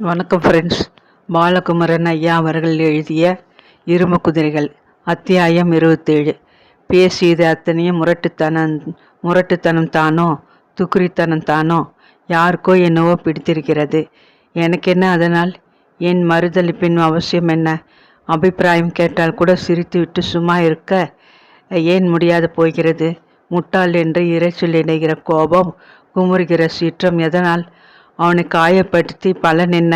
வணக்கம் ஃப்ரெண்ட்ஸ் பாலகுமரன் ஐயா அவர்கள் எழுதிய இரும குதிரைகள் அத்தியாயம் இருபத்தேழு. பேசியது அத்தனையும் முரட்டுத்தனம் முரட்டுத்தனம் தானோ துக்குரித்தனம் தானோ? யாருக்கோ என்னவோ பிடித்திருக்கிறது. எனக்கு என்ன அதனால்? என் மறுதளிப்பின் அவசியம் என்ன? அபிப்பிராயம் கேட்டால் கூட சிரித்துவிட்டு சும்மா இருக்க ஏன் முடியாது போகிறது? முட்டாள் என்று இறைச்சல் இணைகிற கோபம் குமுறுகிற சீற்றம் எதனால்? அவனை காயப்படுத்தி பலன் என்ன?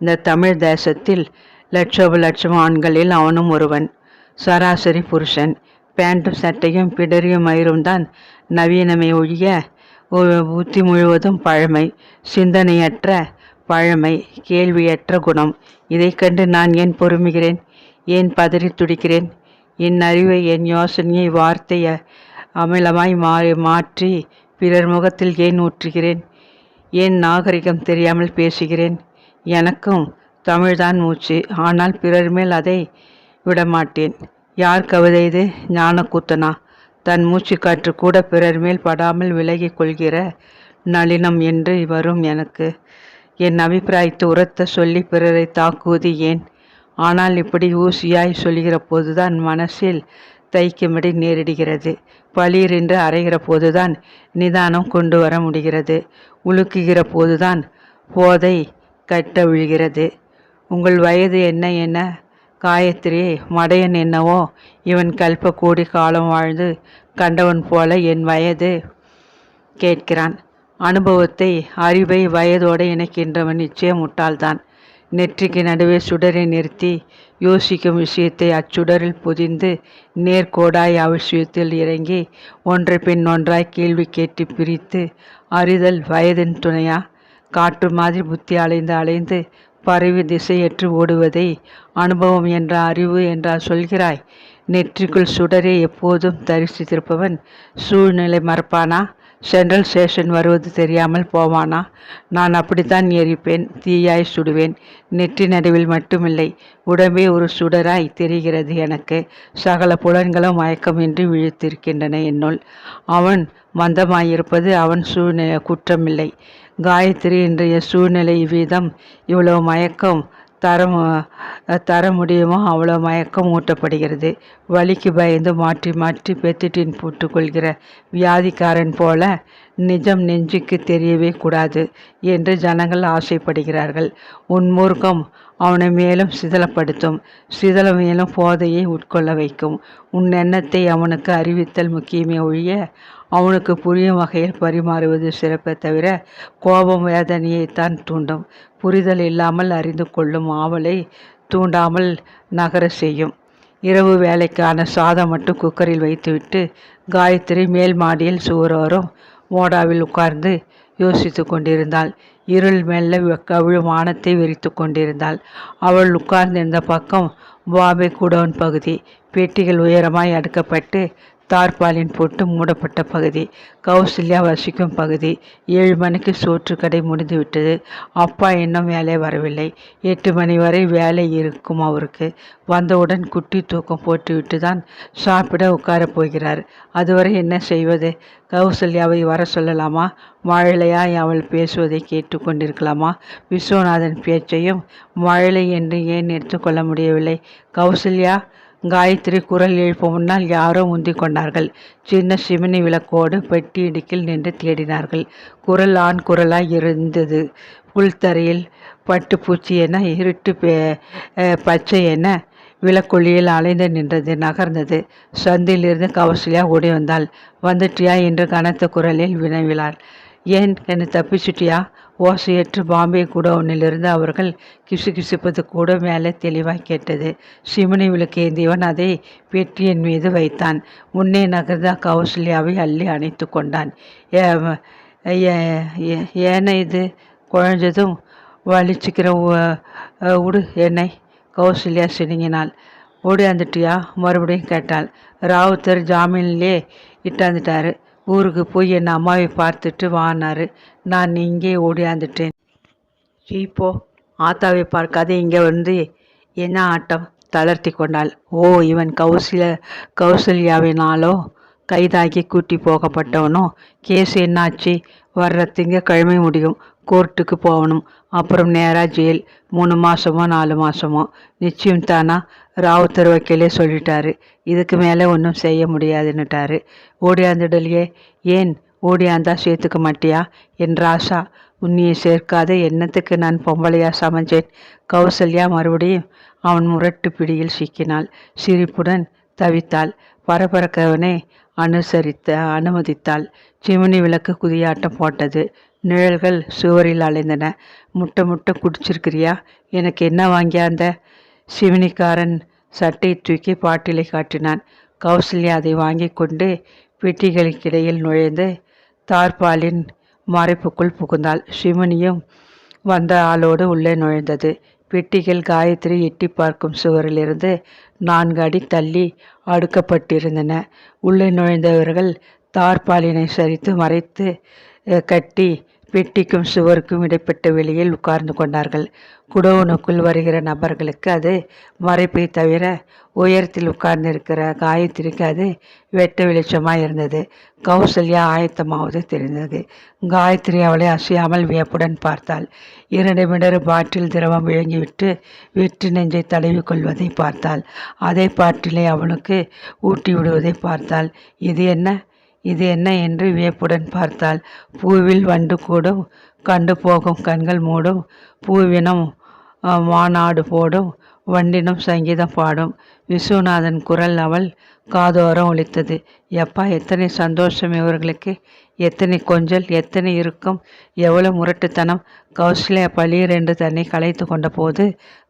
இந்த தமிழ் தேசத்தில் லட்சோப லட்சம் ஆண்களில் அவனும் ஒருவன். சராசரி புருஷன். பேண்டும் சட்டையும் பிடரியும் மயிரும் தான் நவீனமை ஒழிய புத்தி முழுவதும் பழமை சிந்தனையற்ற பழமை கேள்வியற்ற குணம். இதைக் கண்டு நான் ஏன் பொறுமுகிறேன்? ஏன் பதறி துடிக்கிறேன்? என் அறிவை என் யோசனையை வார்த்தையை அமிலமாய் மாறி மாற்றி பிறர் முகத்தில் ஏன் ஊற்றுகிறேன்? ஏன் நாகரிகம் தெரியாமல் பேசுகிறேன். எனக்கும் தமிழ்தான் மூச்சு. ஆனால் பிறர் மேல் அதை விடமாட்டேன். யார் கவிதை இது? ஞானக்கூத்தனா? தன் மூச்சு காற்று கூட பிறர் மேல் படாமல் விலகி கொள்கிற நளினம் என்று வரும் எனக்கு. என் அபிப்பிராயத்தை உரத்த சொல்லி பிறரை தாக்குவது ஏன்? ஆனால் இப்படி ஊசியாய் சொல்கிற போதுதான் மனசில் தைக்கும்படி நேரிடுகிறது. பளிரென்று அரைகிற அறைகிற போதுதான் நிதானம் கொண்டு வர முடிகிறது. உலுக்குகிற போதுதான் போதை கட்ட விழுகிறது. உங்கள் வயது என்ன என்ன? காயத்ரி மடையன் என்னவோ? இவன் கல்ப கூடி காலம் வாழ்ந்து கண்டவன் போல என் வயது கேட்கிறான். அனுபவத்தை அறிவை வயதோடு இணைக்கின்றவன் நிச்சயம் முட்டாள்தான். நெற்றிக்கு நடுவே சுடரை நிறுத்தி யோசிக்கும் விஷயத்தை அச்சுடரில் புதிந்து நேர்கோடாய் அவசியத்தில் இறங்கி ஒன்றை பின் ஒன்றாய் கேள்வி கேட்டு பிரித்து அறிதல் வயதின் துணையா? காற்று மாதிரி புத்தி அலைந்து அலைந்து பரவி திசையற்று ஓடுவதை அனுபவம் என்ற அறிவு என்றால் சொல்கிறாய். நெற்றிக்குள் சுடரே எப்போதும் தரிசித்திருப்பவன் சூழ்நிலை மறப்பானா? சென்ட்ரல் ஸ்டேஷன் வருவது தெரியாமல் போவானா? நான் அப்படித்தான் எரிப்பேன் தீயாய் சுடுவேன். நெற்றி நடுவில் மட்டுமில்லை உடம்பே ஒரு சுடராய் தெரிகிறது எனக்கு. சகல புலன்களும் மயக்கமின்றி விழித்திருக்கின்றன என்னுள். அவன் மந்தமாயிருப்பது அவன் சூழ்நிலை குற்றமில்லை. காயத்ரி இன்றைய சூழ்நிலை வீதம் இவ்வளவு மயக்கம் தர தர முடியுமோ அவ்வளோ மயக்கம் ஊட்டப்படுகிறது. வலிக்கு பயந்து மாற்றி மாற்றி பெத்திட்டின் போட்டுக்கொள்கிற வியாதிக்காரன் போல நிஜம் நெஞ்சுக்கு தெரியவே கூடாது என்று ஜனங்கள் ஆசைப்படுகிறார்கள். உன் அவனை மேலும் சிதலப்படுத்தும். சிதல மேலும் போதையை உட்கொள்ள வைக்கும். உன் எண்ணத்தை அவனுக்கு அறிவித்தல் முக்கியமே ஒழிய அவனுக்கு புரியும் வகையில் பரிமாறுவது சிறப்பை தவிர கோபம் வேதனையைத்தான் தூண்டும். புரிதல் இல்லாமல் அறிந்து கொள்ளும் ஆவலை தூண்டாமல் நகர செய்யும். இரவு வேலைக்கான சாதம் மட்டும் குக்கரில் வைத்துவிட்டு காயத்ரி மேல் மாடியில் சுவரோரம் மோடாவில் உட்கார்ந்து யோசித்து கொண்டிருந்தாள். இருள் மெல்ல கவிழும் வானத்தை விரித்து கொண்டிருந்தாள். அவள் உட்கார்ந்திருந்த பக்கம் பாம்பே குடோன் பகுதி. பெட்டிகள் உயரமாய் அடுக்கப்பட்டு தார்பாலின் போட்டு மூடப்பட்ட பகுதி கௌசல்யா வசிக்கும் பகுதி. ஏழு மணிக்கு சோற்று கடை முடிந்துவிட்டது. அப்பா இன்னும் வேலை வரவில்லை. எட்டு மணி வரை வேலை இருக்கும் அவருக்கு. வந்தவுடன் குட்டி தூக்கம் போட்டுவிட்டு தான் சாப்பிட உட்காரப் போகிறார். அதுவரை என்ன செய்வது? கௌசல்யாவை வர சொல்லலாமா? மழலையாய் அவள் பேசுவதை கேட்டு கொண்டிருக்கலாமா? விஸ்வநாதன் பேச்சையும் மழலை என்று ஏன் எடுத்துக்கொள்ள முடியவில்லை? கௌசல்யா காயத்ரி குரல் எழுப்ப முன்னால் யாரோ முந்திக் கொண்டார்கள். சின்ன சிமினி விளக்கோடு பெட்டி இடுக்கில் நின்று தேடினார்கள். குரல் ஆண் குரலாய் இருந்தது. புல்தரையில் பட்டுப்பூச்சி என இருட்டு பே- பச்சை என விளக்கொளியில் அலைந்து நின்றது நகர்ந்தது. சந்திலிருந்து கௌசல்யா ஓடி வந்தாள். வந்துட்டியா? என்று கனத்த குரலில் வினவினாள். ஏன் என்னை தப்பிச்சிட்டியா? ஓசையற்று பாம்பே குடோனிலிருந்து அவர்கள் கிசுகிசுப்பது கூட மேலே தெளிவாய் கேட்டது. சிமினி விளக்கேந்தியவன் அதை பெட்டியின் மீது வைத்தான். முன்னே நகர்ந்த கௌசல்யாவை அள்ளி அணைத்து கொண்டான். ஏன இது குழஞ்சதும் வலிச்சுக்கிற உடு என்னை. கௌசல்யா சினுங்கினாள். ஓடியாந்துட்டியா மறுபடியும் கேட்டாள். ராவுத்தர் ஜாமீன்லே இட்டாந்துட்டாரு. ஊருக்கு போய் என் அம்மாவை பார்த்துட்டு வானாரு நான் இங்கே ஓடியாந்துட்டேன். இப்போ ஆத்தாவை பார்க்காத இங்கே வந்து என்ன ஆட்டம் தளர்த்தி கொண்டாள். ஓ இவன் கௌசில கௌசல்யாவினாலோ கைதாகி கூட்டி போகப்பட்டவனோ? கேஸ் என்னாச்சு? வர்ற திங்கக்கிழமை முடியும். கோர்ட்டுக்கு போகணும். அப்புறம் நேராக ஜெயில். மூணு மாதமோ நாலு மாதமோ நிச்சயம் தானா? ராவுத்தர் வக்கீலே சொல்லிட்டாரு. இதுக்கு மேலே ஒன்றும் செய்ய முடியாதுன்னுட்டாரு. ஓடியாந்துடலையே. ஏன்? ஓடியாந்தா சேர்த்துக்க மாட்டியா? என் ராசா உன்னியை சேர்க்காத எண்ணத்துக்கு நான் பொம்பளையா சமைஞ்சேன்? கௌசல்யா மறுபடியும் அவன் முரட்டு பிடியில் சிக்கினாள். சிரிப்புடன் தவித்தாள். பரபரக்கவனே அனுசரித்த அனுமதித்தாள். சிமினி விளக்கு குதியாட்டம் போட்டது. நிழல்கள் சுவரில் அலைந்தன. முட்டை முட்டை குடிச்சிருக்கிறியா? எனக்கு என்ன வாங்கியாந்த சிவினிக்காரன் சட்டை தூக்கி பாட்டிலை காட்டினான். கௌசல்யா அதை வாங்கி கொண்டு பெட்டிகளுக்கிடையில் நுழைந்து தார்பாலின் மறைப்புக்குள் புகுந்தாள். சிவனியும் வந்த ஆளோடு உள்ளே நுழைந்தது. பெட்டிகள் காயத்ரி எட்டி பார்க்கும் சுவரிலிருந்து நான்கு அடி தள்ளி அடுக்கப்பட்டிருந்தன. உள்ளே நுழைந்தவர்கள் தார்பாலினை சரித்து மறைத்து கட்டி பெட்டிக்கும் சுவருக்கும் இடைப்பட்ட வெளியில் உட்கார்ந்து கொண்டார்கள். குடோனுக்குள் வருகிற நபர்களுக்கு அது மறைப்பை தவிர உயரத்தில் உட்கார்ந்திருக்கிற காயத்ரிக்கு அது வெட்ட வெளிச்சமாக இருந்தது. கௌசல்யா ஆயத்தமாவது தெரிந்தது. காயத்ரி அவளை அசையாமல் வியப்புடன் பார்த்தாள். இரண்டு மிடறு பாட்டில் திரவம் விழுங்கிவிட்டு வெற்றி நெஞ்சை தடவி கொள்வதை பார்த்தாள். அதே பாட்டிலை அவனுக்கு ஊட்டி விடுவதை பார்த்தாள். இது என்ன? இது என்ன என்று வியப்புடன் பார்த்தாள். பூவில் வண்டு கூடும் கண்டு போகும் கண்கள் மூடும் பூவினம் மாநாடு போடும் வண்டினும் சங்கீதம் பாடும். விஸ்வநாதன் குரல் அவள் காதோரம் ஒழித்தது எப்பா எத்தனை சந்தோஷம் இவர்களுக்கு. எத்தனை கொஞ்சல் எத்தனை இருக்கும் எவ்வளவு முரட்டுத்தனம். கௌசல்யா பளியர் என்று தன்னை கலைத்து கொண்ட போது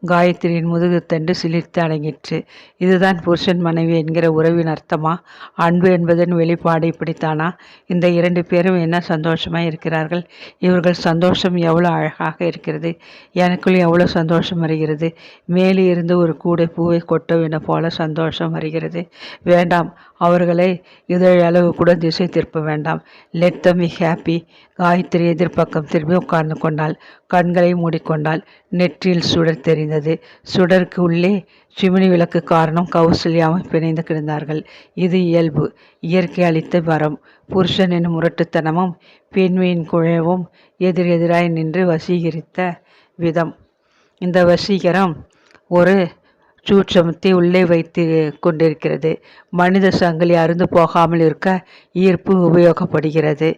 காயத்ரியின் முதுகு தண்டு சிலிர்த்து அடங்கிற்று. இதுதான் புருஷன் மனைவி என்கிற உறவின் அர்த்தமா? அன்பு என்பதன் வெளிப்பாடு இப்படித்தானா? இந்த இரண்டு பேரும் என்ன சந்தோஷமாக இருக்கிறார்கள்? இவர்கள் சந்தோஷம் எவ்வளோ அழகாக இருக்கிறது. எனக்குள் எவ்வளோ சந்தோஷம் வருகிறது. மேலே இருந்து ஒரு கூடை பூவை கொட்ட வேண்டும் போல சந்தோஷம் வருகிறது. வேண்டாம் அவர்களை இதழளவு கூட திசை திருப்ப வேண்டாம். Let them be happy Gayathri எதிர்ப்பக்கம் திரும்பி உட்கார்ந்து கொண்டாள். கண்களை மூடிக்கொண்டாள். நெற்றியில் சுடர் தெரிந்தது. சுடருக்கு உள்ளே சிமினி விளக்கு காரணம் கௌசல்யாவும் பிணைந்து கிடந்தார்கள். இது இயல்பு. இயற்கை அளித்த வரம். புருஷனின் முரட்டுத்தனமும் பெண்மையின் குழவும் எதிர் எதிராய் நின்று வசீகரித்த விதம். இந்த வசீகரம் ஒரு சூட்சமத்தை உள்ளே வைத்து கொண்டிருக்கிறது. மனித சங்கிலி அருந்து போகாமல் இருக்க ஈர்ப்பு உபயோகப்படுகிறது.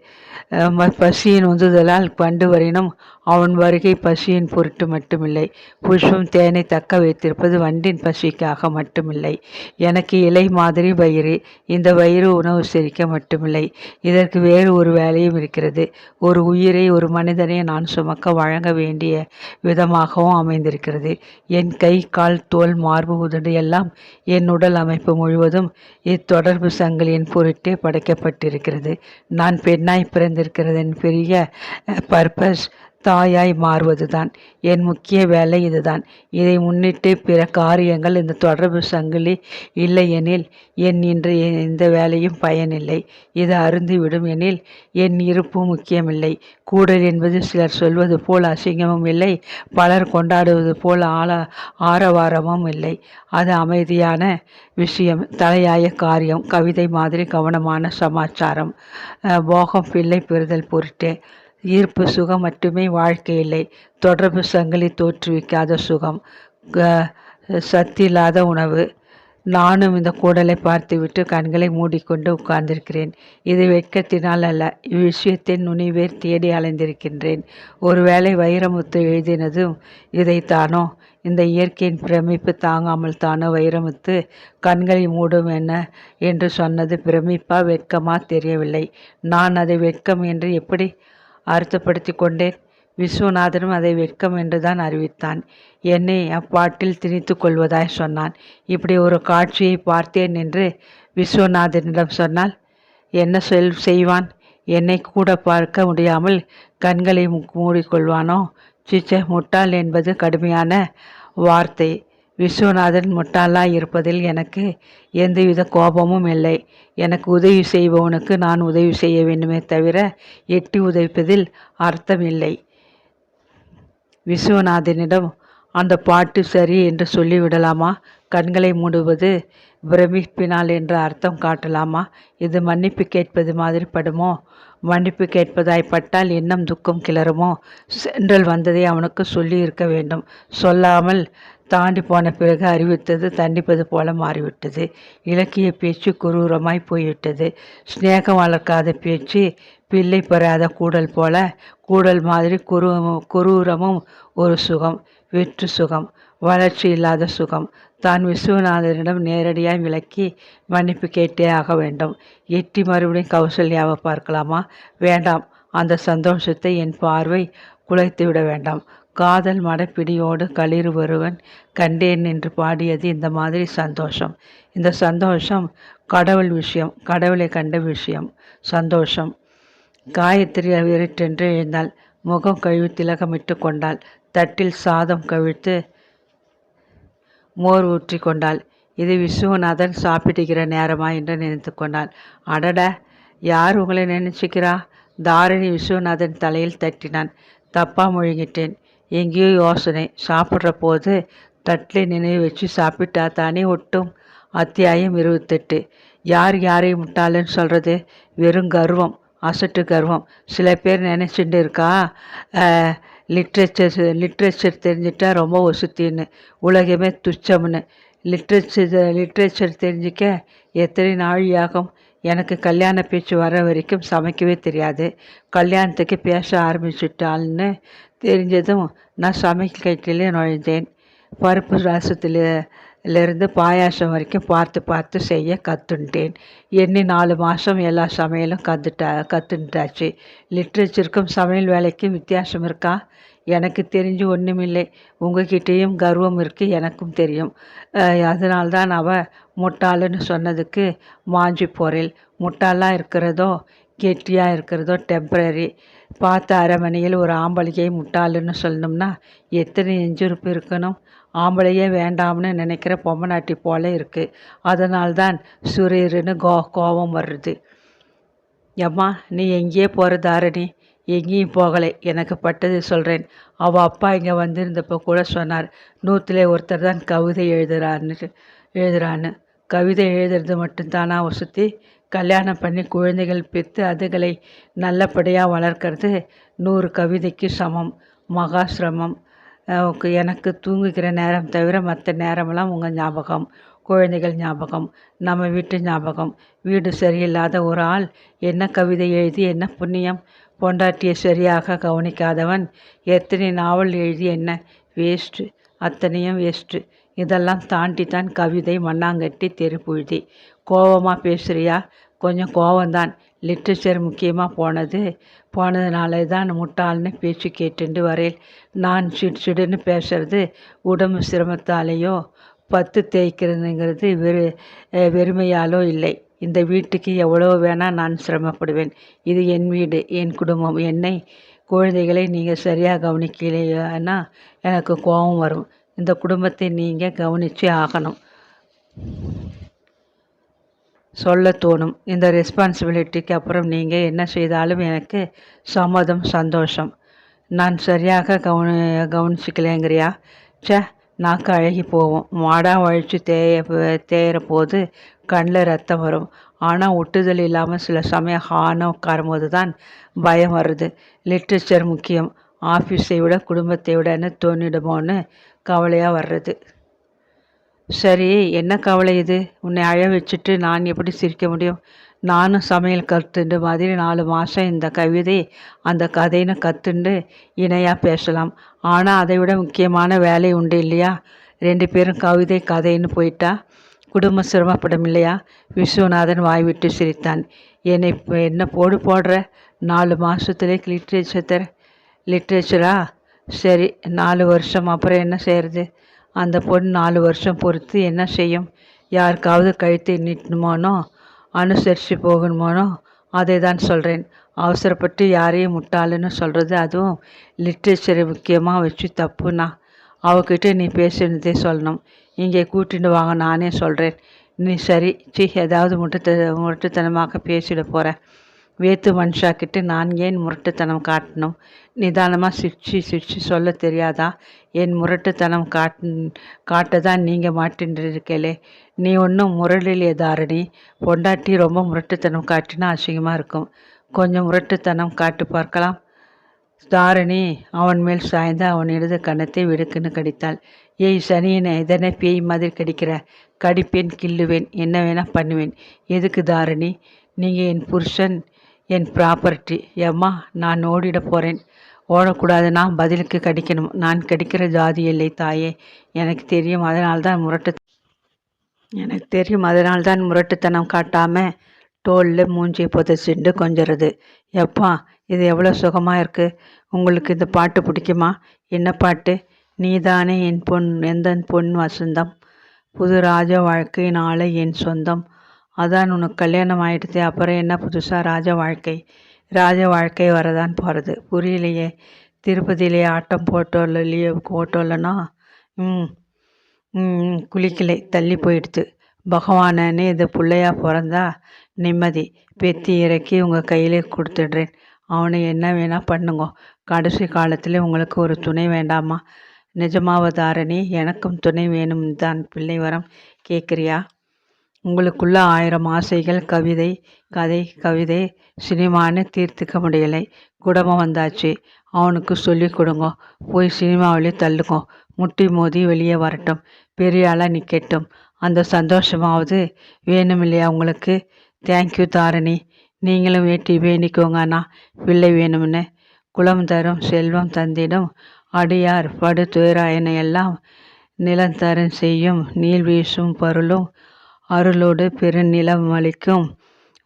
பசியின் உந்துதலால் பண்டு வரினும் அவன் வருகை பசியின் பொருட்டு மட்டுமில்லை. புஷ்பம் தேனை தக்க வைத்திருப்பது வண்டின் பசிக்காக மட்டுமில்லை. எனக்கு இலை மாதிரி வயிறு இந்த வயிறு உணவு செரிக்க மட்டுமில்லை. இதற்கு வேறு ஒரு வேலையும் இருக்கிறது. ஒரு உயிரை ஒரு மனிதனை நான் சுமக்க வழங்க வேண்டிய விதமாகவும் அமைந்திருக்கிறது. என் கை கால் தோல் மார்பு உதடு எல்லாம் என் உடல் அமைப்பு முழுவதும் இத்தொடர்பு சங்கிலியின் பொருட்டே படைக்கப்பட்டிருக்கிறது. நான் பெண்ணாய் பிறந்திருக்கிறதன் பெரிய பர்பஸ் தாயாய் மாறுவதுதான். என் முக்கிய வேலை இதுதான். இதை முன்னிட்டு பிற காரியங்கள் இந்த தொடர்பு சங்கிலி இல்லையெனில் என் இன்று எந்த வேலையும் பயனில்லை. இது அருந்துவிடும் எனில் என் இருப்பு முக்கியமில்லை. கூடல் என்பது சிலர் சொல்வது போல் அசிங்கமும் இல்லை. பலர் கொண்டாடுவது போல் ஆள ஆரவாரமும் இல்லை. அது அமைதியான விஷயம். தலையாய காரியம். கவிதை மாதிரி கவனமான சமாச்சாரம். போகம் பிள்ளை பெறுதல் பொருட்டு. ஈர்ப்பு சுகம் மட்டுமே வாழ்க்கை இல்லை தொடர்பு சங்கிலி தோற்றுவிக்காத சுகம் சத்தில்லாத உணவு. நானும் இந்த கூடலை பார்த்துவிட்டு கண்களை மூடிக்கொண்டு உட்கார்ந்திருக்கிறேன். இது வெட்கத்தினால் அல்ல இவ்விஷயத்தின் நுனிவேர் தேடி அலைந்திருக்கின்றேன். ஒருவேளை வைரமுத்து எழுதினதும் இதைத்தானோ? இந்த இயற்கையின் பிரமிப்பு தாங்காமல் தானோ வைரமுத்து கண்களை மூடும் என்ன என்று சொன்னது பிரமிப்பா வெட்கமா தெரியவில்லை. நான் அதை வெட்கம் என்று எப்படி அர்த்தப்படுத்தி கொண்டேன் விஸ்வநாதனும் அதை வெட்கம் என்றுதான் அறிவித்தான். என்னை அப்பாட்டில் திணித்து கொள்வதாய் சொன்னான். இப்படி ஒரு காட்சியை பார்த்தேன் என்று விஸ்வநாதனிடம் சொன்னால் என்ன சொல் செய்வான்? என்னை கூட பார்க்க முடியாமல் கண்களை மூடிக்கொள்வானோ? சிச்ச முட்டாள் என்பது கடுமையான வார்த்தை. விஸ்வநாதன் முட்டாளாய் இருப்பதில் எனக்கு எந்தவித கோபமும் இல்லை. எனக்கு உதவி செய்பவனுக்கு நான் உதவி செய்ய வேண்டுமே தவிர எட்டி உதைப்பதில் அர்த்தம் இல்லை. விஸ்வநாதனிடம் அந்த பாட்டு சரி என்று சொல்லிவிடலாமா? கண்களை மூடுவது பிரமிப்பினால் என்ற அர்த்தம் காட்டலாமா? இது மன்னிப்பு கேட்பது மாதிரி படுமோ? மன்னிப்பு கேட்பதாய் பட்டால் இன்னும் துக்கம் கிளறுமோ சென்றல் வந்ததை அவனுக்கு சொல்லி இருக்க வேண்டும். சொல்லாமல் தாண்டி போன பிறகு அறிவித்தது தண்டிப்பது போல மாறிவிட்டது. இலக்கிய பேச்சு குரூரமாய் போய்விட்டது. ஸ்நேகம் வளர்க்காத பேச்சு பிள்ளை பெறாத கூடல் போல கூடல் மாதிரி குரு குரூரமும் ஒரு சுகம் வெற்று சுகம் வளர்ச்சி இல்லாத சுகம். தான் விஸ்வநாதனிடம் நேரடியாக விளக்கி மன்னிப்பு கேட்டே ஆக வேண்டும். எட்டி மறுபடியும் கௌசல்யாவை பார்க்கலாமா? வேண்டாம். அந்த சந்தோஷத்தை என் பார்வை குலைத்து விட வேண்டாம். காதல் மடப்பிடியோடு களிறு வருவன் கண்டேன் என்று பாடியது இந்த மாதிரி சந்தோஷம். இந்த சந்தோஷம் கடவுள் விஷயம் கடவுளை கண்ட விஷயம். சந்தோஷம். காயத்ரி விரட்டென்று எழுந்தாள். முகம் கழுவி திலகமிட்டு கொண்டாள். தட்டில் சாதம் கவிழ்த்து மோர் ஊற்றி கொண்டாள். இது விஸ்வநாதன் சாப்பிடுகிற நேரமா என்று நினைத்து கொண்டாள். அடட! யார் உங்களை நினைச்சுக்கிறா? தாரிணி விஸ்வநாதன் தலையில் தட்டினான். தப்பா முழுங்கிட்டேன். எங்கேயோ யோசனை. சாப்பிட்ற போது தட்டில் நினைவு வச்சு சாப்பிட்டா தானே ஒட்டும். அத்தியாயம் இருபத்தெட்டு. யார் யாரையும் முட்டாளன்னு சொல்கிறது வெறும் கர்வம் அசட்டு கர்வம். சில பேர் நினச்சிட்டு இருக்கா? லிட்ரேச்சர் லிட்ரேச்சர் தெரிஞ்சிட்டா ரொம்ப ஒசுத்தின்னு. உலகமே துச்சம்னு. லிட்ரேச்சர் லிட்ரேச்சர் தெரிஞ்சிக்க எத்தனை நாழியாகும் எனக்கு கல்யாண பேச்சு வர வரைக்கும் சமைக்கவே தெரியாது. கல்யாணத்துக்கு பேச ஆரம்பிச்சுட்டாள்னு தெரிஞ்சதும் நான் சமையல் கட்டிலே நுழைந்தேன். பருப்பு ரசத்தில் இருந்து பாயாசம் வரைக்கும் பார்த்து பார்த்து செய்ய கற்றுன்ட்டேன் எண்ணி நாலு மாதம் எல்லா சமையலும் கற்றுட்டா கற்றுன்ட்டாச்சு லிட்ரேச்சருக்கும் சமையல் வேலைக்கும் வித்தியாசம் இருக்கா? எனக்கு தெரிஞ்சு ஒன்றுமில்லை உங்ககிட்டேயும் கர்வம் இருக்குது எனக்கும் தெரியும். அதனால்தான் அவள் முட்டாளுன்னு சொன்னதுக்கு மாஞ்சி போகிறேன் முட்டாளாக இருக்கிறதோ கெட்டியாக இருக்கிறதோ டெம்ப்ரரி பார்த்த அரமனையில் ஒரு ஆம்பளையை முட்டாளுன்னு சொல்லணும்னா எத்தனை நெஞ்சுறுப்பு இருக்கணும்? ஆம்பளையே வேண்டாம்னு நினைக்கிற பொம்மநாட்டி போல இருக்குது அதனால்தான் சுரீருன்னு கோ கோபம் வருது. எம்மா நீ எங்கேயே போகிற தாரணி? எங்கேயும் போகலை. எனக்கு பட்டது சொல்கிறேன் அவள் அப்பா இங்கே வந்திருந்தப்போ கூட சொன்னார். நூற்றிலே ஒருத்தர் தான் கவிதை எழுதுறான்னு எழுதுறான்னு. கவிதை எழுதுறது மட்டும்தானா சுற்றி கல்யாணம் பண்ணி குழந்தைகள் பெற்று அதுகளை நல்லபடியாக வளர்க்கறது நூறு கவிதைக்கு சமம் மகா சிரமம். எனக்கு தூங்குகிற நேரம் தவிர மற்ற நேரமெல்லாம் உங்கள் ஞாபகம் குழந்தைகள் ஞாபகம் நம்ம வீட்டு ஞாபகம். வீடு சரியில்லாத ஒரு ஆள் என்ன கவிதை எழுதி என்ன புண்ணியம் பொண்டாட்டியை சரியாக கவனிக்காதவன் எத்தனை நாவல் எழுதி என்ன வேஸ்ட்டு அத்தனையும் வேஸ்ட்டு இதெல்லாம் தாண்டி தான் கவிதை மண்ணாங்கட்டி தெருப்புழுதி கோபமாக பேசுகிறியா கொஞ்சம் கோவம்தான். லிட்ரேச்சர் முக்கியமாக போனது. போனதுனால தான் முட்டாள்னு பேச்சு கேட்டுண்டு வரையில் நான் சிடு சிடுன்னு பேசுகிறது உடம்பு சிரமத்தாலேயோ பத்து தேய்க்கிறதுங்கிறது வெறு வெறுமையாலோ இல்லை. இந்த வீட்டுக்கு எவ்வளோ வேணால் நான் சிரமப்படுவேன். இது என் வீடு என் குடும்பம். என்னை குழந்தைகளை நீங்கள் சரியாக கவனிக்கலையானா எனக்கு கோபம் வரும். இந்த குடும்பத்தை நீங்கள் கவனிச்சே ஆகணும். சொல்ல தோணும். இந்த ரெஸ்பான்சிபிலிட்டிக்கு அப்புறம் நீங்கள் என்ன செய்தாலும் எனக்கு சம்மதம் சந்தோஷம். நான் சரியாக கவனி கவனிச்சிக்கலேங்கிறியா? சே நாக்கு அழகி போவோம். மாடாக வழித்து தேய தேயிற போது கண்ணில் ரத்தம் வரும். ஆனால் ஒட்டுதல் இல்லாமல் சில சமயம் ஹான உட்காரும்போது தான் பயம் வருது. லிட்ரேச்சர் முக்கியம். ஆஃபீஸை விட குடும்பத்தை விடன்னு தோணிடுமோன்னு கவலையாக வர்றது. சரி என்ன கவலை இது? உன்னை அழ வச்சுட்டு நான் எப்படி சிரிக்க முடியும்? நானும் சமையல் கற்றுண்டு மாதிரி நாலு மாதம் இந்த கவிதை அந்த கதைன்னு கற்றுண்டு இணையாக பேசலாம். ஆனால் அதை விட முக்கியமான வேலை உண்டு இல்லையா? ரெண்டு பேரும் கவிதை கதைன்னு போயிட்டா குடும்பம் சிரமப்படும் இல்லையா? விஸ்வநாதன் வாய்விட்டு சிரித்தான். என்னை இப்போ என்ன போடு போடுற? நாலு மாதத்துலேயே லிட்ரேச்சர் லிட்ரேச்சரா சரி நாலு வருஷம் அப்புறம் என்ன செய்கிறது அந்த பொண்ணு நாலு வருஷம் பொறுத்து என்ன செய்யும்? யாருக்காவது கழுத்தை நீட்டணுமானோ அனுசரித்து போகணுமானோ அதை தான் சொல்கிறேன் அவசரப்பட்டு யாரையும் முட்டாளுன்னு சொல்கிறது அதுவும் லிட்ரேச்சரை முக்கியமாக வச்சு தப்புண்ணா அவகிட்ட நீ பேசுனதே சொல்லணும். இங்கே கூட்டிட்டு வாங்க நானே சொல்கிறேன் நீ சரி சி ஏதாவது முட்டுத்த முரட்டுத்தனமாக பேசிட போகிறேன் வேத்து மனுஷா கிட்ட நான் ஏன் முரட்டுத்தனம் காட்டணும்? நிதானமாக சிரிச்சு சிரிச்சு சொல்ல தெரியாதா? என் முரட்டுத்தனம் காட் காட்ட தான் நீங்கள் மாட்டின்றிருக்கலே நீ ஒன்றும் முரளிலே தாரணி. பொண்டாட்டி ரொம்ப முரட்டுத்தனம் காட்டினா அசிங்கமாக இருக்கும். கொஞ்சம் முரட்டுத்தனம் காட்டு பார்க்கலாம். தாரணி அவன் மேல் சாய்ந்து அவன் இடது கன்னத்தை வெடுக்குன்னு கடித்தாள். ஏய் சனியனே இதனை பேய் மாதிரி கடிக்கிற? கடிப்பேன் கிள்ளுவேன் என்ன வேணால் பண்ணுவேன். எதுக்கு தாரணி? நீங்கள் என் புருஷன். என் ப்ராப்பர்ட்டி ஏம்மா நான் ஓடிட போகிறேன் ஓடக்கூடாதுன்னா பதிலுக்கு கடிக்கணும். நான் கடிக்கிற ஜாதி இல்லை தாயே. எனக்கு தெரியும் அதனால்தான் முரட்டு எனக்கு தெரியும் அதனால்தான் முரட்டுத்தனம் காட்டாமல் தோளில் மூஞ்சியை புதைச்சிட்டு கொஞ்சறது. எப்பா இது எவ்வளோ சுகமாக இருக்குது உங்களுக்கு இந்த பாட்டு பிடிக்குமா? என்ன பாட்டு? நீதானே என் பொன் எந்த பொன் வசந்தம்? புது ராஜ வாழ்க்கை நாளை என் சொந்தம். அதான் உனக்கு கல்யாணம் ஆயிடுச்சு அப்புறம் என்ன புதுசாக ராஜ வாழ்க்கை? ராஜ வாழ்க்கை வரதான் போகிறது புரியலையே. திருப்பதியிலேயே ஆட்டம் போட்டோல்லையே போட்டோல்லனா ம் ம் குளிக்கலை. தள்ளி போயிடுச்சு பகவானன்னு இது பிள்ளையா பிறந்தா நிம்மதி. பெத்தி இறக்கி உங்கள் கையிலே கொடுத்துடுறேன். அவனை என்ன வேணால் பண்ணுங்க. கடைசி காலத்தில் உங்களுக்கு ஒரு துணை வேண்டாமா? நிஜமாவதாரணி எனக்கும் துணை வேணும் தான் பிள்ளை வரம் கேட்குறியா? உங்களுக்குள்ள ஆயிரம் ஆசைகள் கவிதை கதை கவிதை சினிமான்னு தீர்த்துக்க முடியலை. குடும்பம் வந்தாச்சு. அவனுக்கு சொல்லி கொடுங்க. போய் சினிமாவிலே தள்ளுங்க. முட்டி மோதி வெளியே வரட்டும். பெரிய ஆளாக நிற்கட்டும் அந்த சந்தோஷமாவது வேணும் இல்லையா உங்களுக்கு? Thank you Dharani. நீங்களும் வேட்டி வேண்டிக்கோங்க அண்ணா. பிள்ளை வேணும்னு. குலம் தரும் செல்வம் தந்திடும். அடியார் படு துயராயனை எல்லாம் நிலந்தரும் செய்யும். நீள் வீசும் பொருளும் அருளோடு பெருநிலம் அளிக்கும்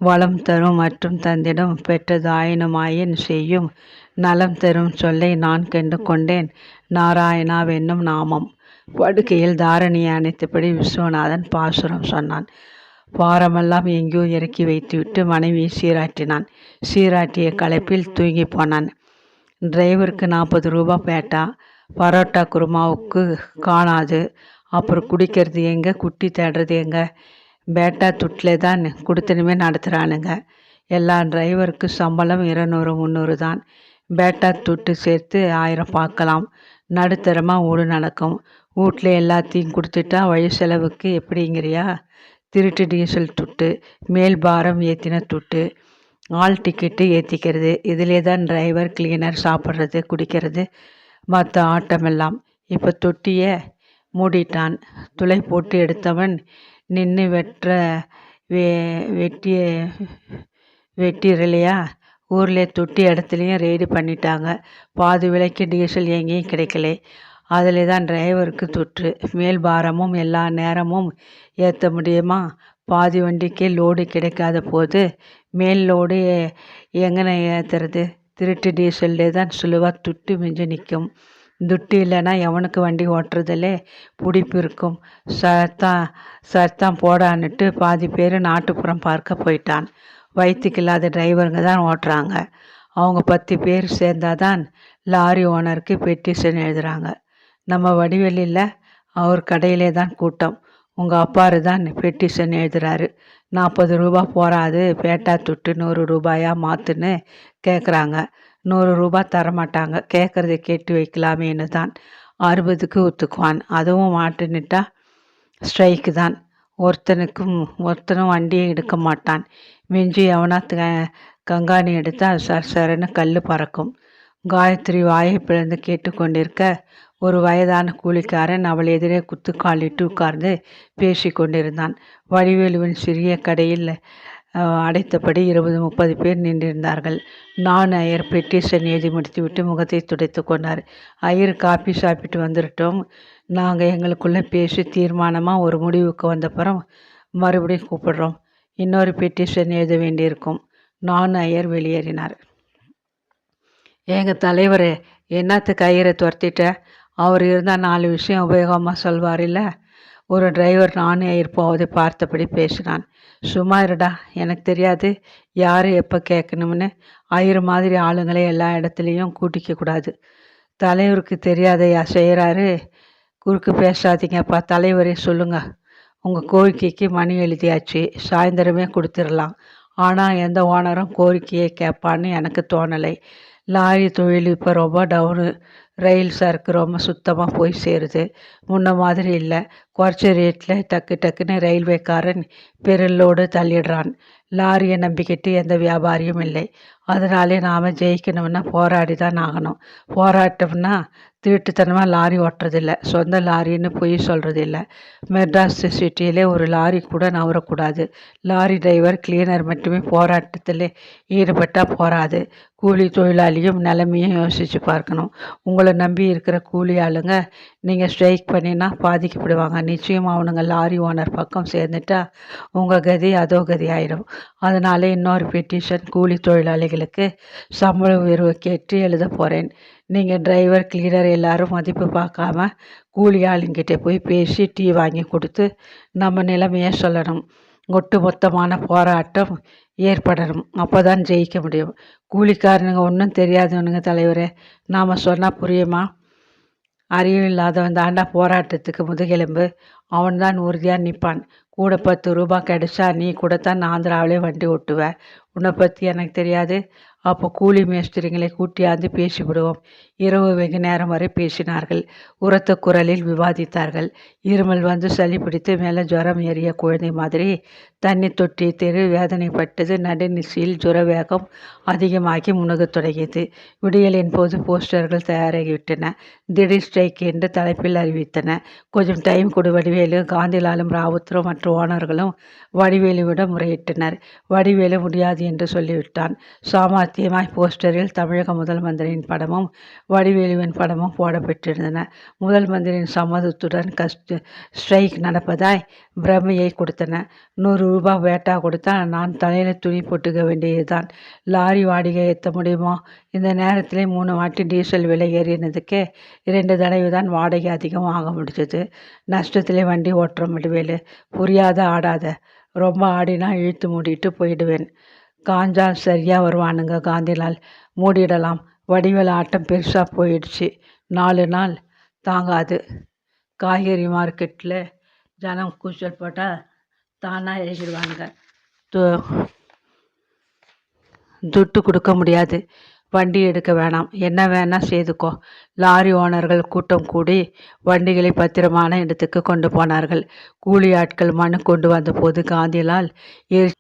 வளம் தரும் மற்றும் தந்திடம் பெற்றதாயினுமாயின் செய்யும் நலம் தரும் சொல்லை நான் கண்டு கொண்டேன். நாராயணாவென்னும் நாமம். படுக்கையில் தாரணியை அணைத்தபடி விஸ்வநாதன் பாசுரம் சொன்னான். பாரமெல்லாம் எங்கேயோ இறக்கி வைத்துவிட்டு மனைவியை சீராட்டினான் சீராட்டிய களைப்பில் தூங்கி போனான். டிரைவருக்கு நாற்பது ரூபா பேட்டா பரோட்டா குருமாவுக்கு காணாது அப்புறம் குடிக்கிறது எங்கே குட்டி தேடுறது எங்கே? பேட்டா துட்டில் தான் கொடுத்தனுமே நடத்துகிறானுங்க எல்லா டிரைவருக்கு சம்பளம் இருநூறு முந்நூறு தான். பேட்டா துட்டு சேர்த்து ஆயிரம் பார்க்கலாம். நடுத்தரமாக ஊடு நடக்கும். வீட்டில் எல்லாத்தையும் கொடுத்துட்டா வழி செலவுக்கு எப்படிங்கிறியா? திருட்டு டீசல் துட்டு மேல் பாரம் ஏற்றின துட்டு ஆள் டிக்கெட்டு ஏற்றிக்கிறது இதிலே தான் டிரைவர் கிளீனர் சாப்பிட்றது குடிக்கிறது மற்ற ஆட்டமெல்லாம். இப்போ தொட்டியை மூடிட்டான். துளை போட்டு எடுத்தவன் நின்று வெட்டுற வே வெட்டிய வெட்டிரலையா ஊரில் தொட்டி இடத்துலையும் ரெய்டு பண்ணிட்டாங்க. பாதி விலைக்கு டீசல் எங்கேயும் கிடைக்கல. அதில் தான் டிரைவருக்கு தொற்று. மேல் பாரமும் எல்லா நேரமும் ஏற்ற முடியுமா? பாதி வண்டிக்கே லோடு கிடைக்காத போது மேல் லோடு எங்கன ஏற்றுறது திருட்டு டீசல்லே தான் சுழுவாக துட்டு மிஞ்சி நிற்கும் துட்டு இல்லைன்னா எவனுக்கு வண்டி ஓட்டுறதுலே பிடிப்பு இருக்கும். சத்தான் சத்தான் போடான்னுட்டு பாதி பேர் நாட்டுப்புறம் பார்க்க போயிட்டான். வயிற்றுக்கு இல்லாத டிரைவருங்க தான் ஓட்டுறாங்க. அவங்க பத்து பேர் சேர்ந்தாதான் லாரி ஓனருக்கு பெட்டிஷன் எழுதுகிறாங்க நம்ம வடிவெளியில் அவர் கடையிலே தான் கூட்டம். உங்கள் அப்பாரு தான் பெட்டிஷன் எழுதுகிறாரு நாற்பது ரூபா போகாது பேட்டா துட்டு நூறு ரூபாயாக மாற்றுன்னு கேட்குறாங்க நூறு ரூபாய் தரமாட்டாங்க. கேட்குறத கேட்டு வைக்கலாமேன்னு தான் அறுபதுக்கு ஒத்துக்குவான். அதுவும் மாட்டுன்னுட்டா ஸ்ட்ரைக்கு தான். ஒருத்தனுக்கும் ஒருத்தனும் வண்டியை எடுக்க மாட்டான். மிஞ்சி எவனா கங்காணி எடுத்தால் சர் சரன்னு கல் பறக்கும். காயத்ரி வாயை பிளந்து கேட்டுக்கொண்டிருக்க ஒரு வயதான கூலிக்காரன் அவள் எதிரே குத்துக்காலிட்டு உட்கார்ந்து பேசி கொண்டிருந்தான் வடிவேலுவின் சிறிய கடையில் அடைத்தபடி இருபது முப்பது பேர் நின்றிருந்தார்கள். நான் ஐயர் பெட்டிஷன் எழுதி முடித்துவிட்டு முகத்தை துடைத்து கொண்டார். ஐயர் காப்பி சாப்பிட்டு வந்துவிட்டோம். நாங்கள் எங்களுக்குள்ளே பேசி தீர்மானமாக ஒரு முடிவுக்கு வந்தப்புறம் மறுபடியும் கூப்பிடுறோம். இன்னொரு பெட்டிஷன் எழுத வேண்டியிருக்கும். நான் ஐயர் வெளியேறினார். எங்கள் தலைவர் என்னத்துக்கு ஐயரை துரத்திட்ட? அவர் இருந்தால் நாலு விஷயம் உபயோகமாக சொல்வார் இல்லை? ஒரு டிரைவர் நானே போவதை பார்த்தபடி பேசினான். சும்மா இருடா எனக்கு தெரியாது யார் எப்போ கேட்கணும்னு. ஆயிரம் மாதிரி ஆளுங்களை எல்லா இடத்துலையும் கூட்டிக்க கூடாது. தலைவருக்கு தெரியாதையா செய்கிறாரு குறுக்கு பேசாதீங்கப்பா தலைவரே சொல்லுங்கள் உங்கள் கோரிக்கைக்கு மணி எழுதியாச்சு சாயந்தரமே கொடுத்துடலாம். ஆனால் எந்த ஓனரும் கோரிக்கையை கேட்பான்னு எனக்கு தோணலை. லாரி தொழில் இப்போ ரொம்ப டவுனு. ரயில் சரக்கு ரொம்ப சுத்தமாக போய் சேருது. முன்ன மாதிரி இல்லை. குறைச்ச ரேட்டில் டக்கு டக்குன்னு ரயில்வேக்காரன் பெருளோடு தள்ளிடுறான். லாரியை நம்பிக்கிட்டு எந்த வியாபாரியும் இல்லை. அதனாலே நாம் ஜெயிக்கணும்னா போராடி தான் ஆகணும். போராட்டம்னா திருட்டுத்தனமாக லாரி ஓட்டுறதில்ல. சொந்த லாரின்னு பொய் சொல்கிறதில்ல மெட்ராஸ் சிட்டியிலே ஒரு லாரி கூட நவரக்கூடாது லாரி டிரைவர் கிளீனர் மட்டுமே போராட்டத்தில் ஈடுபட்டால் போராது கூலி தொழிலாளியும் நிலைமையும் யோசித்து பார்க்கணும். உங்களை நம்பி இருக்கிற கூலி ஆளுங்க நீங்கள் ஸ்ட்ரைக் பண்ணினா பாதிக்கப்படுவாங்க. நிச்சயம் அவனுங்க லாரி ஓனர் பக்கம் சேர்ந்துட்டா உங்கள் கதி அதோ கதி ஆயிடும் அதனால இன்னொரு பெட்டிஷன் கூலி தொழிலாளிகளுக்கு சம்பள உயர்வு கேட்டு எழுத போகிறேன் நீங்கள் டிரைவர் கிளீனர் எல்லாரும் மதிப்பு பார்க்காம கூலி ஆளுங்கிட்ட போய் பேசி டீ வாங்கி கொடுத்து நம்ம நிலைமையை சொல்லணும். ஒட்டு மொத்தமான போராட்டம் ஏற்படணும். அப்போ தான் ஜெயிக்க முடியும். கூலிக்காரனுங்க ஒன்றும் தெரியாதவனுங்க தலைவரே நாம் சொன்னால் புரியுமா? அறிவு இல்லாதவன் தாண்டா போராட்டத்துக்கு முதுகெலும்பு. அவன்தான் உறுதியாக நிற்பான் கூட பத்து ரூபா கிடைச்சா நீ கூட தான் ஆந்திராவிலே வண்டி ஓட்டுவ உன்னை பற்றி எனக்கு தெரியாது. அப்போ கூலி மேஸ்திரிங்களை கூட்டியாந்து பேசிவிடுவோம். இரவு வெகு நேரம் வரை பேசினார்கள். உரத்த குரலில் விவாதித்தார்கள். இருமல் வந்து சளி பிடித்து மேலே ஜுரம் ஏறிய குழந்தை மாதிரி தண்ணி தொட்டி தெரு வேதனைப்பட்டது. நடுநிசையில் ஜுர வேகம் அதிகமாகி முணுகத் தொடங்கியது. விடியலின் போது போஸ்டர்கள் தயாராகிவிட்டன. திடீர் ஸ்ட்ரைக் என்று தலைப்பில் அறிவித்தன. கொஞ்சம் டைம் கொடு வடிவேலு காந்திலாலும் ராவுத்தரும் மற்ற ஓனர்களும் வடிவேலுவிடம் முறையிட்டனர். வடிவேலு முடியாது என்று சொல்லிவிட்டான். சாமர்த்தியமாய் போஸ்டரில் தமிழக முதல் மந்திரியின் படமும் வடிவேலுவின் படமும் போடப்பட்டிருந்தன முதல் மந்திரியின் சம்மதத்துடன் கஷ்ட ஸ்ட்ரைக் நடப்பதாய் பிரமையை கொடுத்தன. நூறு ரூபாய் வேட்டா கொடுத்தா நான் தலையில் துணி போட்டுக்க வேண்டியதுதான். லாரி வாடகை ஏற்ற முடியுமோ? இந்த நேரத்திலே மூணு வாட்டி டீசல் விலை ஏறினதுக்கே இரண்டு தடவை தான் வாடகை அதிகம் ஆக முடிஞ்சது. நஷ்டத்திலே வண்டி ஓட்டுற முடிவேலு புரியாத ஆடாத. ரொம்ப ஆடினா இழுத்து மூடிட்டு போயிடுவேன். காஞ்சா சரியாக வருவானுங்க காந்திலால். மூடிடலாம். வடிவேல் ஆட்டம் பெருசாக போயிடுச்சு. நாலு நாள் தாங்காது. காய்கறி மார்க்கெட்டில் ஜனம் கூச்சல் போட்டால் தானாக எழுதிடுவாங்க. து துட்டு கொடுக்க முடியாது. வண்டி எடுக்க வேணாம். என்ன வேணால் செய்துக்கோ. லாரி ஓனர்கள் கூட்டம் கூடி வண்டிகளை பத்திரமான இடத்துக்கு கொண்டு போனார்கள். கூலி ஆட்கள் மனு கொண்டு வந்தபோது காந்திலால் எரி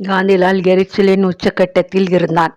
காந்திலால் எரிச்சலின் உச்சக்கட்டத்தில் இருந்தான்.